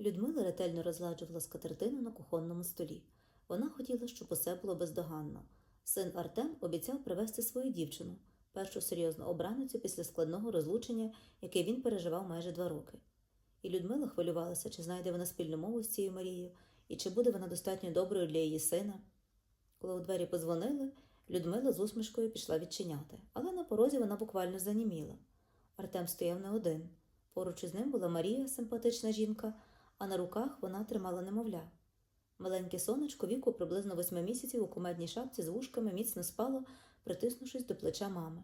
Людмила ретельно розгладжувала скатертину на кухонному столі. Вона хотіла, щоб усе було бездоганно. Син Артем обіцяв привезти свою дівчину, першу серйозну обраницю після складного розлучення, яке він переживав майже два роки. І Людмила хвилювалася, чи знайде вона спільну мову з цією Марією, і чи буде вона достатньо доброю для її сина. Коли у двері подзвонили, Людмила з усмішкою пішла відчиняти, але на порозі вона буквально заніміла. Артем стояв не один. Поруч із ним була Марія, симпатична жінка, а на руках вона тримала немовля. Маленьке сонечко віку приблизно восьми місяців у кумедній шапці з вушками міцно спало, притиснувшись до плеча мами.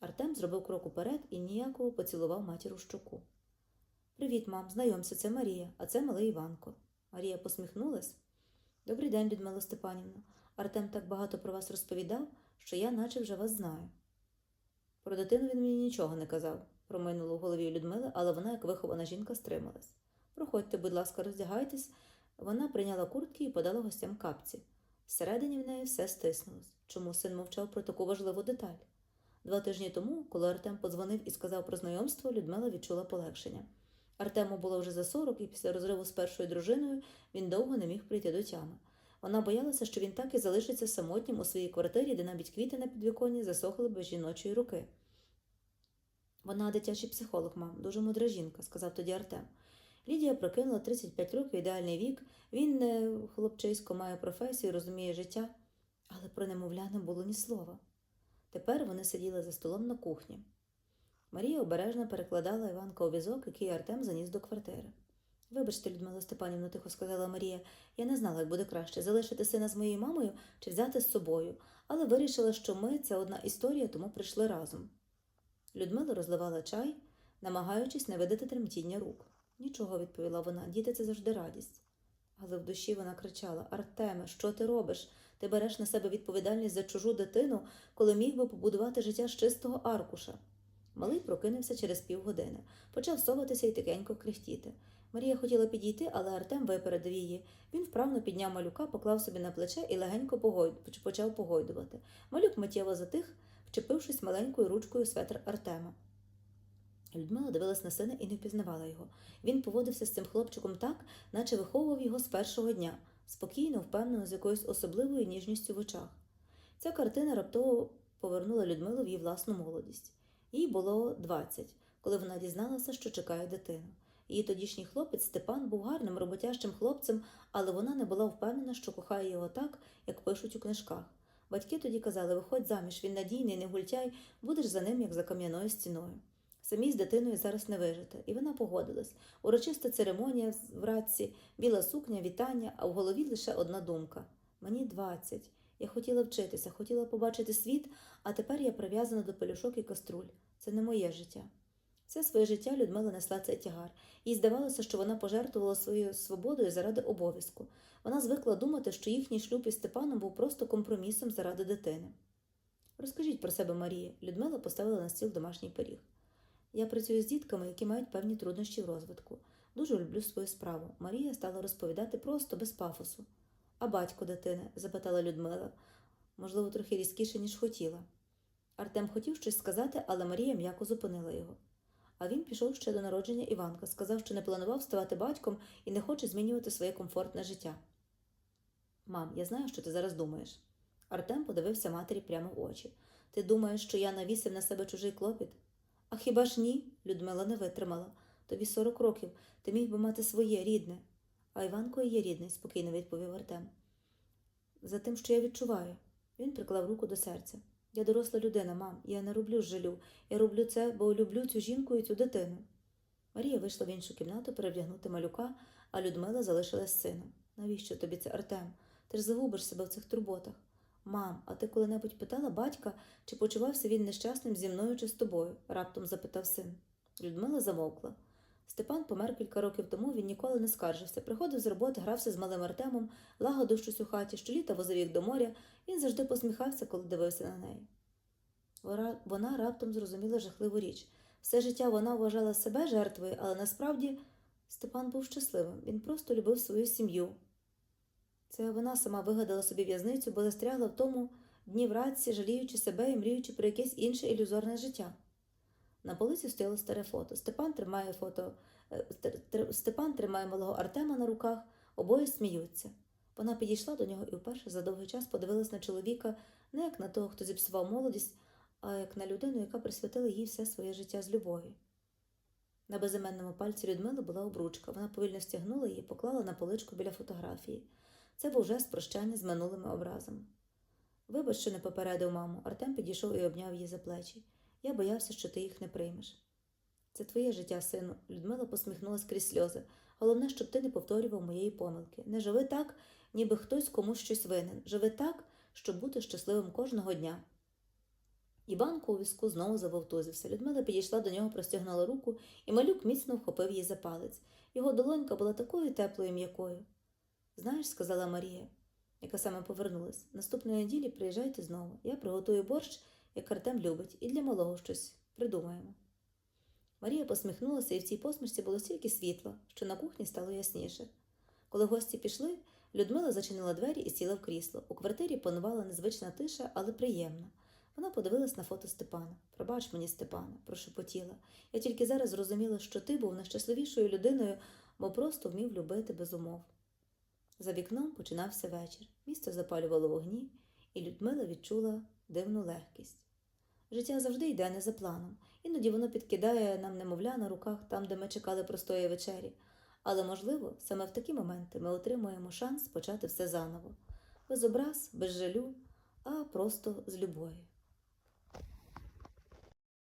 Артем зробив крок уперед і ніяково поцілував матір у щоку. Привіт, мам, знайомся, це Марія, а це малий Іванко. Марія посміхнулась. Добрий день, Людмила Степанівна. Артем так багато про вас розповідав, що я наче вже вас знаю. Про дитину він мені нічого не казав, промайнуло в голові Людмили, але вона, як вихована жінка, стрималась. Проходьте, будь ласка, роздягайтесь. Вона прийняла куртки і подала гостям капці. Всередині в неї все стиснулось. Чому син мовчав про таку важливу деталь? Два тижні тому, коли Артем подзвонив і сказав про знайомство, Людмила відчула полегшення. Артему було вже за 40, і після розриву з першою дружиною він довго не міг прийти до тями. Вона боялася, що він так і залишиться самотнім у своїй квартирі, де навіть квіти на підвіконні засохли без жіночої руки. Вона дитячий психолог, мам, дуже мудра жінка, сказав тоді Артем. Лідія прокинула 35 років, ідеальний вік. Він не хлопчисько має професію, розуміє життя, але про немовля не було ні слова. Тепер вони сиділи за столом на кухні. Марія обережно перекладала Іванка у візок, який Артем заніс до квартири. Вибачте, Людмила Степанівна, тихо сказала Марія, я не знала, як буде краще залишити сина з моєю мамою чи взяти з собою, але вирішила, що ми це одна історія, тому прийшли разом. Людмила розливала чай, намагаючись не видати тремтіння рук. Нічого, відповіла вона, діти це завжди радість. Але в душі вона кричала Артеме, що ти робиш? Ти береш на себе відповідальність за чужу дитину, коли міг би побудувати життя з чистого аркуша. Малий прокинувся через півгодини, почав соватися і тихенько крихтіти. Марія хотіла підійти, але Артем випередив її. Він вправно підняв малюка, поклав собі на плече і легенько погойд... почав погойдувати. Малюк миттєво затих, вчепившись маленькою ручкою светр Артема. Людмила дивилась на сина і не впізнавала його. Він поводився з цим хлопчиком так, наче виховував його з першого дня, спокійно, впевнено, з якоюсь особливою ніжністю в очах. Ця картина раптово повернула Людмилу в її власну молодість. Їй було 20, коли вона дізналася, що чекає дитину. Її тодішній хлопець Степан був гарним роботящим хлопцем, але вона не була впевнена, що кохає його так, як пишуть у книжках. Батьки тоді казали: виходь заміж, він надійний, не гультяй, будеш за ним, як за кам'яною стіною. Самій з дитиною зараз не вижити, і вона погодилась. Урочиста церемонія в радці, біла сукня, вітання, а в голові лише одна думка: мені 20. Я хотіла вчитися, хотіла побачити світ, а тепер я прив'язана до пелюшок і каструль. Це не моє життя. Все своє життя Людмила несла цей тягар. Їй здавалося, що вона пожертвувала своєю свободою заради обов'язку. Вона звикла думати, що їхній шлюб із Степаном був просто компромісом заради дитини. Розкажіть про себе, Марія. Людмила поставила на стіл домашній пиріг. Я працюю з дітками, які мають певні труднощі в розвитку. Дуже люблю свою справу. Марія стала розповідати просто без пафосу. А батько дитини? запитала Людмила, можливо, трохи різкіше, ніж хотіла. Артем хотів щось сказати, але Марія м'яко зупинила його. А він пішов ще до народження Іванка, сказав, що не планував ставати батьком і не хоче змінювати своє комфортне життя. Мам, я знаю, що ти зараз думаєш. Артем подивився матері прямо в очі. Ти думаєш, що я навісив на себе чужий клопіт? А хіба ж ні? Людмила не витримала. Тобі 40 років, ти міг би мати своє рідне. А Іванко і є рідний, спокійно відповів Артем. За тим, що я відчуваю. Він приклав руку до серця. Я доросла людина, мам, я не роблю жалю. Я роблю це, бо люблю цю жінку і цю дитину. Марія вийшла в іншу кімнату перевдягнути малюка, а Людмила залишилась з сином. Навіщо тобі це, Артем? Ти ж загубиш себе в цих турботах. Мам, а ти коли-небудь питала батька, чи почувався він нещасним зі мною чи з тобою? раптом запитав син. Людмила замовкла. Степан помер кілька років тому, він ніколи не скаржився. Приходив з роботи, грався з малим Артемом, лагодив щось у хаті, щоліта возив їх до моря. Він завжди посміхався, коли дивився на неї. Вона, раптом зрозуміла жахливу річ. Все життя вона вважала себе жертвою, але насправді Степан був щасливим. Він просто любив свою сім'ю. Це вона сама вигадала собі в'язницю, бо застрягла в тому дні вранці, жаліючи себе і мріючи про якесь інше ілюзорне життя. На полиці стояло старе фото. Степан тримає фото Е, Степан тримає малого Артема на руках, обоє сміються. Вона підійшла до нього і вперше за довгий час подивилась на чоловіка не як на того, хто зіпсував молодість, а як на людину, яка присвятила їй все своє життя з любові. На безіменному пальці Людмили була обручка. Вона повільно стягнула її і поклала на поличку біля фотографії. Це був жест прощання з минулими образами. Вибач, що не попередив маму. Артем підійшов і обняв її за плечі. Я боявся, що ти їх не приймеш. Це твоє життя, сину. Людмила посміхнулась крізь сльози. Головне, щоб ти не повторював моєї помилки. Не живи так, ніби хтось комусь щось винен. Живи так, щоб бути щасливим кожного дня. Іванко у візку знову завовтузився. Людмила підійшла до нього, простягнула руку, і малюк міцно вхопив її за палець. Його долонька була такою теплою м'якою. Знаєш, сказала Марія, яка саме повернулась, наступної неділі приїжджайте знову. Я приготую борщ, як Артем любить, і для малого щось придумаємо. Марія посміхнулася, і в цій посмішці було стільки світла, що на кухні стало ясніше. Коли гості пішли, Людмила зачинила двері і сіла в крісло. У квартирі панувала незвична тиша, але приємна. Вона подивилась на фото Степана. Пробач мені, Степане, прошепотіла. Я тільки зараз зрозуміла, що ти був найщасливішою людиною, бо просто вмів любити без умов. За вікном починався вечір. Місто запалювало вогні, і Людмила відчула дивну легкість. Життя завжди йде не за планом. Іноді воно підкидає нам немовля на руках там, де ми чекали простої вечері. Але, можливо, саме в такі моменти ми отримуємо шанс почати все заново. Без образ, без жалю, а просто з любов'ю.